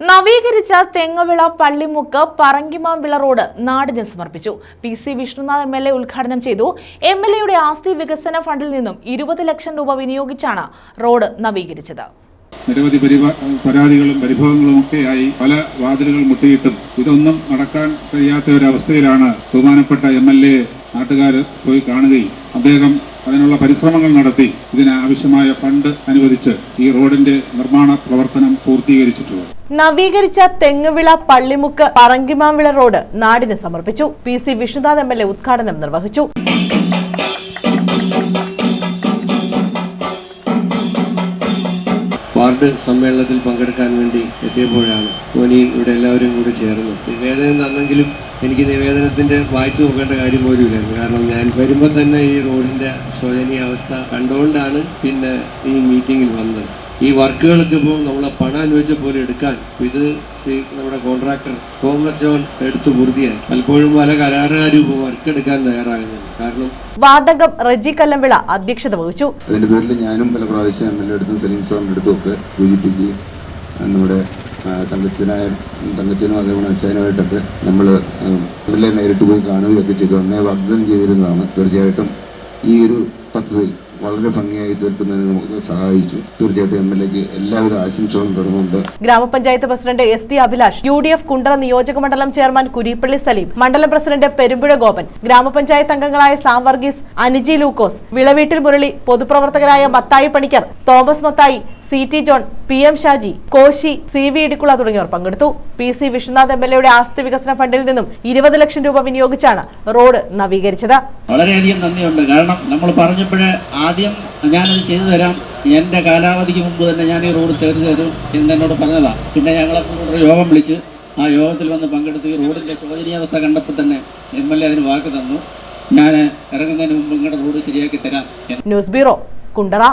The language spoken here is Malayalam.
നവീകരിച്ച തെങ്ങവിള പള്ളിമുക്ക് പറങ്കിമാവിള റോഡ് നാടിന് സമർപ്പിച്ചു. P C Vishnunath M L A ഉദ്ഘാടനം ചെയ്തു. എം എൽ എയുടെ ആസ്തി വികസന ഫണ്ടിൽ നിന്നും ഇരുപത് ലക്ഷം രൂപ വിനിയോഗിച്ചാണ് റോഡ് നവീകരിച്ചത്. നിരവധി പരാതികളും പരിഭവങ്ങളും ഒക്കെയായി പല വാതിലുകൾ മുട്ടിയിട്ടും ഇതൊന്നും നടക്കാൻ കഴിയാത്ത ഒരവസ്ഥയിലാണ് ബഹുമാനപ്പെട്ട എം എൽ എ നാട്ടുകാർ പോയി കാണുകയും അദ്ദേഹം അതിനുള്ള പരിശ്രമങ്ങൾ നടത്തി ഇതിനാവശ്യമായ ഫണ്ട് അനുവദിച്ച് ഈ റോഡിന്റെ നിർമ്മാണ പ്രവർത്തനം പൂർത്തീകരിച്ചിട്ടുള്ളത്. നവീകരിച്ച തെങ്ങുവിള പള്ളിമുക്ക് പറങ്കിമാവിള റോഡ് നാടിന് സമർപ്പിച്ചു. P C Vishnunath M L A ഉദ്ഘാടനം നിർവഹിച്ചു. വാർഡ് സമ്മേളനത്തിൽ പങ്കെടുക്കാൻ വേണ്ടി എത്തിയപ്പോഴാണ് ധോനിയും ഇവിടെ എല്ലാവരും കൂടി ചേർന്നു. നിവേദനം തന്നെങ്കിലും എനിക്ക് നിവേദനത്തിന്റെ വായിച്ചു നോക്കേണ്ട കാര്യം പോലും ഇല്ലായിരുന്നു കാരണം ഞാൻ വരുമ്പോൾ തന്നെ ഈ റോഡിന്റെ ശോചനീയ അവസ്ഥ കണ്ടുകൊണ്ടാണ് പിന്നെ ഈ മീറ്റിംഗിൽ വന്നത്. ഈ വർക്കുകളൊക്കെ ഇപ്പോൾ നമ്മളെ പണം അനുവദിച്ച പോലെ എടുക്കാൻ. ഇത് ശ്രീ നമ്മുടെ കോൺട്രാക്ടർ തോമസ് ജോൺ എടുത്തു പൂർത്തിയായി. പലപ്പോഴും പല കരാറുകാരും ഇപ്പോൾ വർക്ക് എടുക്കാൻ തയ്യാറാകുന്നുണ്ട്. കാരണം വാർഡംഗം റജി കല്ലമ്പിള അധ്യക്ഷത വഹിച്ചു. അതിന്റെ പേരിൽ ഞാനും പല പ്രാവശ്യം എം എൽ എ എടുത്തും സലീം സാറിന്റെ അടുത്തും ഒക്കെ സൂചിപ്പിക്കുകയും നമ്മുടെ തങ്കച്ചനായ തങ്കച്ചനും അതേപോലെ അച്ഛനുമായിട്ടൊക്കെ നമ്മൾ എം എൽ എ നേരിട്ട് പോയി കാണുകയൊക്കെ ചെയ്തു. അന്നേ വാഗ്ദാനം ചെയ്തിരുന്നതാണ്. തീർച്ചയായിട്ടും ഈ ഒരു പദ്ധതി വളരെ ഭംഗിയായി തീർക്കുന്നതിന് നമുക്ക് സഹായിച്ചു. തീർച്ചയായിട്ടും എം എൽ എക്ക് എല്ലാവിധ ആശംസകളും തുടർന്നുകൊണ്ട് ഗ്രാമപഞ്ചായത്ത് president S T Abhilash U D F Kundara നിയോജക മണ്ഡലം ചെയർമാൻ കുരിപ്പള്ളി സലീം മണ്ഡലം പ്രസിഡന്റ് പെരുമ്പുഴ ഗോപൻ ഗ്രാമപഞ്ചായത്ത് അംഗങ്ങളായ Sam Varghese Aniji Lukose Vilaveettil Murali പൊതുപ്രവർത്തകരായ Mathai Panicker Thomas Mathai C T John P M Shaji Koshy C V Idikkula തുടങ്ങിയവർ പങ്കെടുത്തു. P C Vishwanath M L എയുടെ ആസ്തി വികസന ഫണ്ടിൽ നിന്നും ഇരുപത് ലക്ഷം രൂപ വിനിയോഗിച്ചാണ് റോഡ് നവീകരിച്ചത്. വളരെയധികം നന്ദിയുണ്ട്. കാരണം നമ്മൾ പറഞ്ഞപ്പോഴേ ആദ്യം ഞാനത് ചെയ്തു തരാം. എന്റെ കാലാവധിക്ക് മുമ്പ് തന്നെ ഞാൻ ഈ റോഡ് ചേർത്ത് തരും എന്ന് എന്നോട് പറഞ്ഞതാ. പിന്നെ ഞങ്ങളെ ഒരു യോഗം വിളിച്ച് ആ യോഗത്തിൽ വന്ന് പങ്കെടുത്ത് ഈ റോഡിന്റെ ശോചനീയാവസ്ഥ കണ്ടപ്പോൾ തന്നെ എം എൽ എ അതിന് വാക്ക് തന്നു. ഞാൻ ഇറങ്ങുന്നതിന് മുമ്പ് നിങ്ങളുടെ റോഡ് ശരിയാക്കി തരാം ന്യൂസ് ബ്യൂറോ കുണ്ടറ.